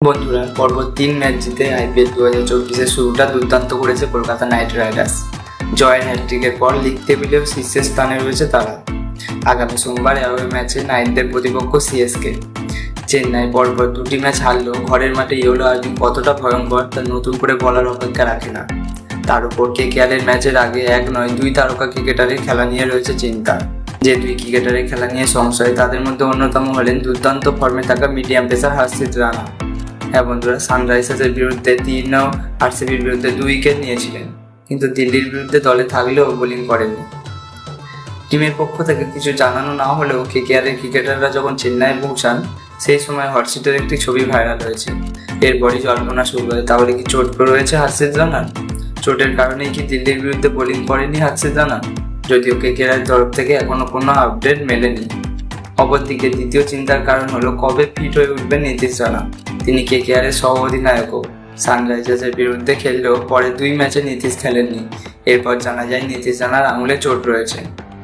বন্ধুরা পর্ব তিন ম্যাচ জিতে আইপিএল দু হাজার চব্বিশের শুরুটা দুর্দান্ত করেছে কলকাতা নাইট রাইডার্স জয়ের হ্যাট্রিকের পর লিগ টেবিলেও শীর্ষের স্থানে রয়েছে তারা। আগামী সোমবার এগারো ম্যাচে নাইটদের প্রতিপক্ষ সিএসকে চেন্নাই পরপর দুটি ম্যাচ হারলেও ঘরের মাঠে ইয়েলো আয়োজন কতটা ভয়ঙ্কর তা নতুন করে বলার অপেক্ষা রাখে না। তার উপর কেকেআরের ম্যাচের আগে এক নয় দুই তারকা ক্রিকেটারের খেলা নিয়ে রয়েছে চিন্তা। যে দুই ক্রিকেটারের খেলা নিয়ে সংশয়, তাদের মধ্যে অন্যতম হলেন দুর্দান্ত ফর্মে থাকা মিডিয়াম পেসার হার্ষিত রানা হ্যাঁ বন্ধুরা, সানরাইজার্সের বিরুদ্ধে তিন ও আরসিবির বিরুদ্ধে দুই উইকেট নিয়েছিলেন। কিন্তু দিল্লির বিরুদ্ধে দলে থাকলেও বোলিং করেননি। টিমের পক্ষ থেকে কিছু জানানো না হলেও কেকেআরের ক্রিকেটাররা যখন চেন্নাই পৌঁছান, সেই সময় হটসিটের একটি ছবি ভাইরাল হয়েছে। এরপরই জল্পনা শুরু হয়, তাহলে কি চোট রয়েছে হার্ষিত রানার চোটের কারণেই কি দিল্লির বিরুদ্ধে বোলিং করেনি হার্ষিত রানা যদিও কেকেআরের তরফ থেকে এখনও কোনো আপডেট মেলেনি। অপরদিকে দ্বিতীয় চিন্তার কারণ হলো, কবে ফিট হয়ে উঠবেন নীতিশ রানা? তিনি কেকেআরের সহ অধিনায়কও সানরাইজার্সের বিরুদ্ধে খেললেও পরে দুই ম্যাচে নীতিশ খেলেননি। এরপর জানা যায়, নীতিশ রানার আঙুলে চোট রয়েছে।